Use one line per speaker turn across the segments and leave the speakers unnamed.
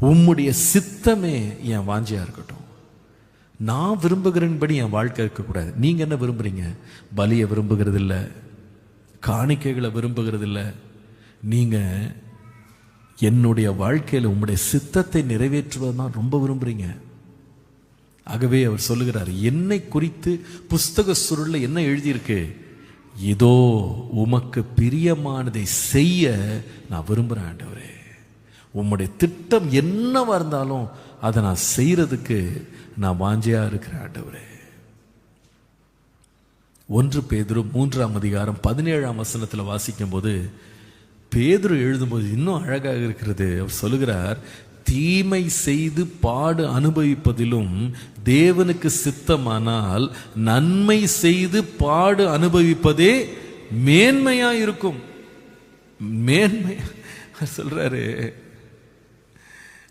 உம்முடைய சித்தமே என் வாஞ்சியா இருக்கட்டும். நான் விரும்புகிறேன்படி என் வாழ்க்கை இருக்கக்கூடாது. நீங்க என்ன விரும்புறீங்க? பலியை விரும்புகிறது இல்ல காணிக்கைகளை விரும்புகிறது இல்ல நீங்க என்னுடைய வாழ்க்கையில் உம்முடைய சித்தத்தை நிறைவேற்றுவதான் ரொம்ப விரும்புறீங்க. ஆகவே அவர் சொல்லுகிறார் என்னை குறித்து புஸ்தக சுருளில் என்ன எழுதியிருக்கு? இதோ உமக்கு பிரியமானதை செய்ய நான் விரும்புகிறேன் ஆண்டவரே. உம்முடைய திட்டம் என்னவா இருந்தாலும் அதை நான் செய்கிறதுக்கு நான் வாஞ்சையா இருக்கிறேன் ஆண்டவரே. ஒன்று பேதுரு மூன்றாம் அதிகாரம் பதினேழாம் வசனத்தில் வாசிக்கும் போது பேதுரு எழுதும்போது இன்னும் அழகாக இருக்கிறது. அவர் சொல்லுகிறார் தீமை செய்து பாடு அனுபவிப்பதிலும் தேவனுக்கு சித்தமானால் நன்மை செய்து பாடு அனுபவிப்பதே மேன்மையா இருக்கும் மேன்மை சொல்றாரு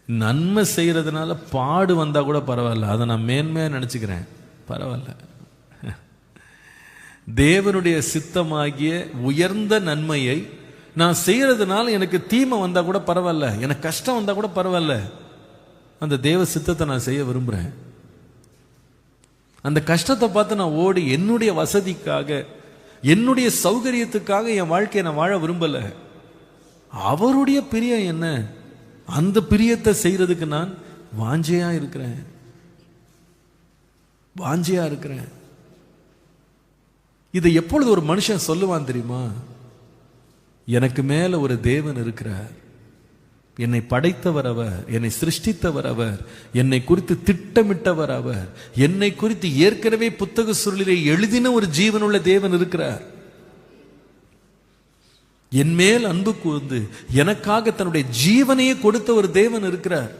நன்மை செய்கிறதுனால பாடு வந்தால் கூட பரவாயில்ல. அதை நான் மேன்மையாக நினச்சிக்கிறேன். பரவாயில்ல. தேவனுடைய சித்தமாகிய உயர்ந்த நன்மையை நான் செய்கிறதுனால எனக்கு தீமை வந்தால் கூட பரவாயில்ல. எனக்கு கஷ்டம் வந்தால் கூட பரவாயில்ல. அந்த தேவ சித்தத்தை நான் செய்ய விரும்புகிறேன் அந்த கஷ்டத்தை பார்த்து நான் ஓடி என்னுடைய வசதிக்காக என்னுடைய சௌகரியத்துக்காக என் வாழ்க்கையை நான் வாழ விரும்பல. அவருடைய பிரியம் என்ன? அந்த பிரியத்தை செய்யறதுக்கு நான் வாஞ்சையா இருக்கிறேன். வாஞ்சையா இருக்கிறேன். இதை எப்பொழுது ஒரு மனுஷன் சொல்லுவான் தெரியுமா? எனக்கு மேல ஒரு தேவன் இருக்கிறார். என்னை படைத்தவர் அவர் என்னை சிருஷ்டித்தவர் அவர் என்னை குறித்து திட்டமிட்டவர் அவர் என்னை குறித்து ஏற்கனவே புத்தக சுருளிலே எழுதின ஒரு ஜீவனுள்ள தேவன் இருக்கிறார். என் மேல் அன்பு கூர்ந்து எனக்காக தன்னுடைய ஜீவனையே கொடுத்த ஒரு தேவன் இருக்கிறார்.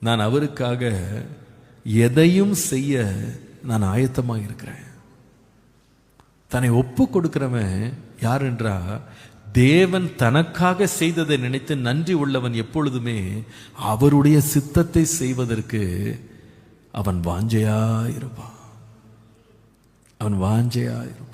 நான் அவருக்காக எதையும் செய்ய நான் ஆயத்தமாக இருக்கிறேன். தன்னை ஒப்பு கொடுக்கிறவன் யார் என்றா தேவன் தனக்காக செய்ததை நினைத்து நன்றி உள்ளவன் எப்பொழுதுமே அவருடைய சித்தத்தை செய்வதற்கு அவன் வாஞ்சையா இருப்பான். அவன் வாஞ்சையா இருப்பான்.